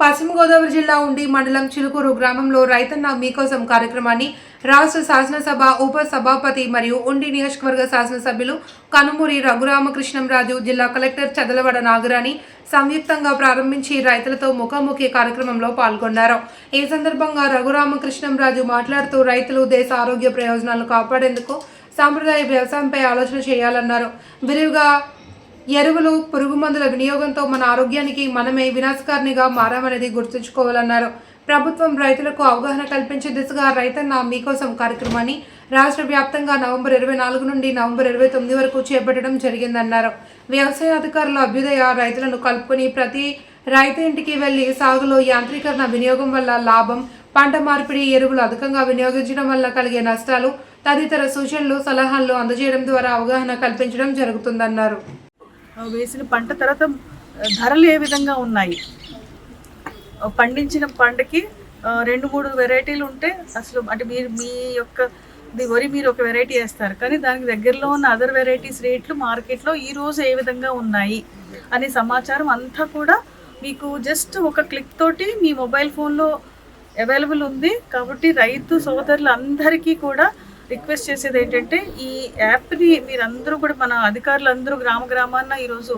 పశ్చిమ గోదావరి జిల్లా ఉండి మండలం చిలుకూరు గ్రామంలో రైతన్న మీకోసం కార్యక్రమాన్ని రాష్ట్ర శాసనసభ ఉప సభాపతి మరియు ఉండి నియోజకవర్గ శాసనసభ్యులు కనుమూరి రఘురామకృష్ణంరాజు జిల్లా కలెక్టర్ చదలవడ నాగరాణి సంయుక్తంగా ప్రారంభించి రైతులతో ముఖాముఖి కార్యక్రమంలో పాల్గొన్నారు. ఈ సందర్భంగా రఘురామకృష్ణంరాజు మాట్లాడుతూ రైతులు దేశ ఆరోగ్య ప్రయోజనాలను కాపాడేందుకు సాంప్రదాయ వ్యవసాయంపై ఆలోచన చేయాలన్నారు. విరివిగా ఎరువులు పురుగు మందుల వినియోగంతో మన ఆరోగ్యానికి మనమే వినాశకారినిగా మారామనేది గుర్తుంచుకోవాలన్నారు. ప్రభుత్వం రైతులకు అవగాహన కల్పించే దిశగా రైతన్న మీకోసం కార్యక్రమాన్ని రాష్ట్ర వ్యాప్తంగా నవంబర్ ఇరవై నాలుగు నుండి నవంబర్ ఇరవై తొమ్మిది వరకు చేపట్టడం జరిగిందన్నారు. వ్యవసాయ అధికారుల అభ్యుదయ రైతులను కలుపుకొని ప్రతి రైతు ఇంటికి వెళ్ళి సాగులో యాంత్రీకరణ వినియోగం వల్ల లాభం పంట మార్పిడి ఎరువులు అధికంగా వినియోగించడం వల్ల కలిగే నష్టాలు తదితర సూచనలు సలహాలు అందజేయడం ద్వారా అవగాహన కల్పించడం జరుగుతుందన్నారు. వేసిన పంట తర్వాత ధరలు ఏ విధంగా ఉన్నాయి? పండించిన పంటకి రెండు మూడు వెరైటీలు ఉంటే అసలు అంటే మీరు మీ యొక్క ది వరి మీరు ఒక వెరైటీ వేస్తారు. కానీ దానికి దగ్గరలో ఉన్న అదర్ వెరైటీస్ రేట్లు మార్కెట్లో ఈ రోజు ఏ విధంగా ఉన్నాయి అనే సమాచారం అంతా కూడా మీకు జస్ట్ ఒక క్లిక్ తోటి మీ మొబైల్ ఫోన్లో అవైలబుల్ ఉంది. కాబట్టి రైతు సోదరులు అందరికీ కూడా రిక్వెస్ట్ చేసేది ఏంటంటే ఈ యాప్ని మీరందరూ కూడా మన అధికారులందరూ గ్రామ గ్రామాన్న ఈరోజు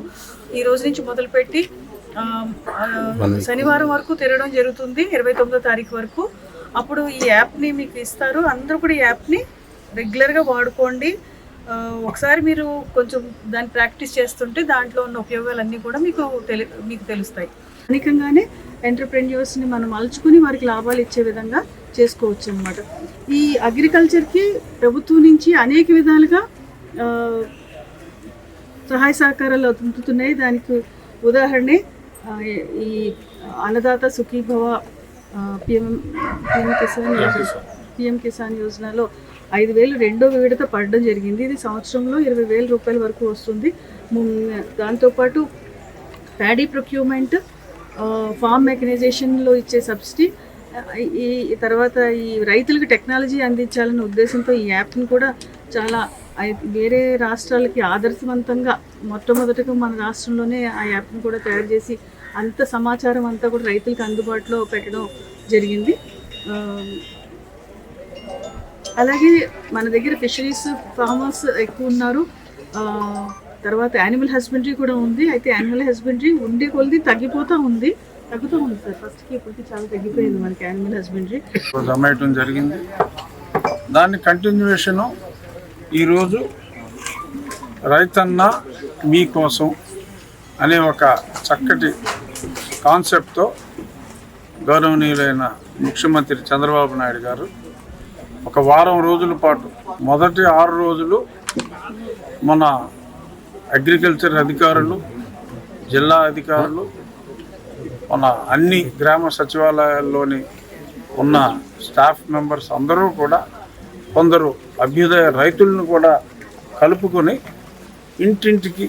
ఈ రోజు నుంచి మొదలుపెట్టి శనివారం వరకు తిరగడం జరుగుతుంది ఇరవై తొమ్మిదో తారీఖు వరకు. అప్పుడు ఈ యాప్ని మీకు ఇస్తారు. అందరూ కూడా ఈ యాప్ని రెగ్యులర్గా వాడుకోండి. ఒకసారి మీరు కొంచెం దాన్ని ప్రాక్టీస్ చేస్తుంటే దాంట్లో ఉన్న ఉపయోగాలన్నీ కూడా మీకు తెలి మీకు తెలుస్తాయి. స్థానికంగానే ఎంటర్ప్రెన్యూర్స్ని మనం మలుచుకుని వారికి లాభాలు ఇచ్చే విధంగా చేసుకోవచ్చు అనమాట ఈ అగ్రికల్చర్కి ప్రభుత్వం నుంచి అనేక విధాలుగా సహాయ సహకారాలు అందుతున్నాయి. దానికి ఉదాహరణే ఈ Annadata Sukhibhava PM PM Kisan Yojana PM Kisan యోజనలో ఐదు వేలు రెండో విడత పడడం జరిగింది. ఇది సంవత్సరంలో ఇరవై వేల రూపాయల వరకు వస్తుంది. దాంతోపాటు ప్యాడీ ప్రొక్యూమెంట్ ఫార్మ్ మెకనైజేషన్లో ఇచ్చే సబ్సిడీ ఈ తర్వాత ఈ రైతులకు టెక్నాలజీ అందించాలనే ఉద్దేశంతో ఈ యాప్ని కూడా చాలా వేరే రాష్ట్రాలకి ఆదర్శవంతంగా మొట్టమొదటగా మన రాష్ట్రంలోనే ఆ యాప్ని కూడా తయారు చేసి అంత సమాచారం అంతా కూడా రైతులకు అందుబాటులో పెట్టడం జరిగింది. అలాగే మన దగ్గర ఫిషరీస్ ఫార్మర్స్ ఎక్కువ ఉన్నారు. తర్వాత యానిమల్ హస్బెండరీ కూడా ఉంది. అయితే యానిమల్ హస్బెండరీ ఉండే కొలది తగ్గిపోతూ ఉంది. తగ్గుతూ ఉంది సార్. ఫస్ట్కి ఇప్పటికి చాలా తగ్గిపోయింది మనకి యానిమల్ హస్బెండరీ అమ్మేయటం జరిగింది. దాని కంటిన్యూషను ఈరోజు రైతన్న మీకోసం అనే ఒక చక్కటి కాన్సెప్ట్తో గౌరవనీయులైన ముఖ్యమంత్రి చంద్రబాబు నాయుడు గారు ఒక వారం రోజుల పాటు మొదటి ఆరు రోజులు మన అగ్రికల్చర్ అధికారులు జిల్లా అధికారులు మన అన్ని గ్రామ సచివాలయాల్లోని ఉన్న స్టాఫ్ మెంబర్స్ అందరూ కూడా కొందరు అభ్యుదయ రైతులను కూడా కలుపుకొని ఇంటింటికి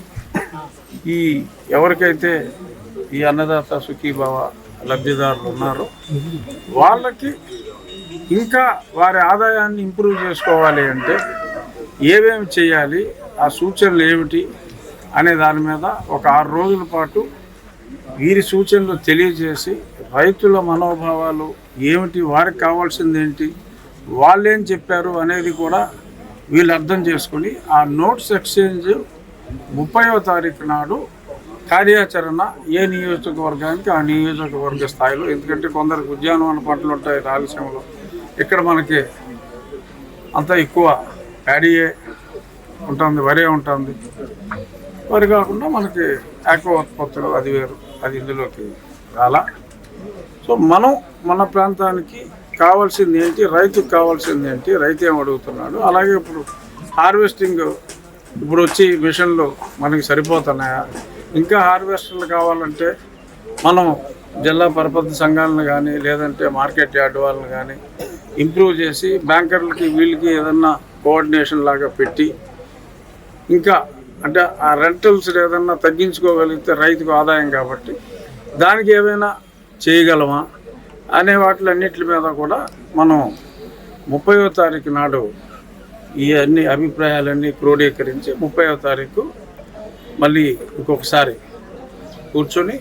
ఈ ఎవరికైతే ఈ అన్నదాత సుఖీభావ లబ్ధిదారులు ఉన్నారో వాళ్ళకి ఇంకా వారి ఆదాయాన్ని ఇంప్రూవ్ చేసుకోవాలి అంటే ఏమేమి చేయాలి ఆ సూచనలు ఏమిటి అనే దాని మీద ఒక ఆరు రోజుల పాటు వీరి సూచనలు తెలియజేసి రైతుల మనోభావాలు ఏమిటి వారికి కావాల్సింది ఏంటి వాళ్ళేం చెప్పారు అనేది కూడా వీళ్ళు అర్థం చేసుకుని ఆ నోట్స్ ఎక్స్చేంజ్ ముప్పైవ తారీఖు నాడు కార్యాచరణ ఏ నియోజకవర్గానికి ఆ నియోజకవర్గ స్థాయిలో ఎందుకంటే కొందరికి ఉద్యానవన పంటలు ఉంటాయి రాయలసీమలో. ఇక్కడ మనకి అంత ఎక్కువ ప్యాడీయే ఉంటుంది వరే ఉంటుంది. వరి కాకుండా మనకి ఆక్వా ఉత్పత్తులు అది వేరు అది ఇందులోకి రాలా. సో మనం మన ప్రాంతానికి కావాల్సింది ఏంటి రైతుకు కావాల్సింది ఏంటి రైతు ఏం అడుగుతున్నాడు? అలాగే ఇప్పుడు హార్వెస్టింగ్ ఇప్పుడు వచ్చి మిషన్లు మనకి సరిపోతున్నాయా? ఇంకా హార్వెస్టర్లు కావాలంటే మనం జిల్లా పరపతి సంఘాలను కానీ లేదంటే మార్కెట్ యార్డ్ వాళ్ళని కానీ ఇంప్రూవ్ చేసి బ్యాంకర్లకి వీళ్ళకి ఏదన్నా కోఆర్డినేషన్ లాగా పెట్టి ఇంకా అంటే ఆ రెంటల్స్ ఏదన్నా తగ్గించుకోగలిగితే రైతుకు ఆదాయం కాబట్టి దానికి ఏమైనా చేయగలమా అనే వాటిలన్నిటి మీద కూడా మనం ముప్పైవ తారీఖు నాడు ఈ అన్ని అభిప్రాయాలన్నీ క్రోడీకరించి ముప్పైవ తారీఖు మళ్ళీ ఇంకొకసారి కూర్చొని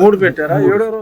మూడు పెట్టారా? ఏడో రోజు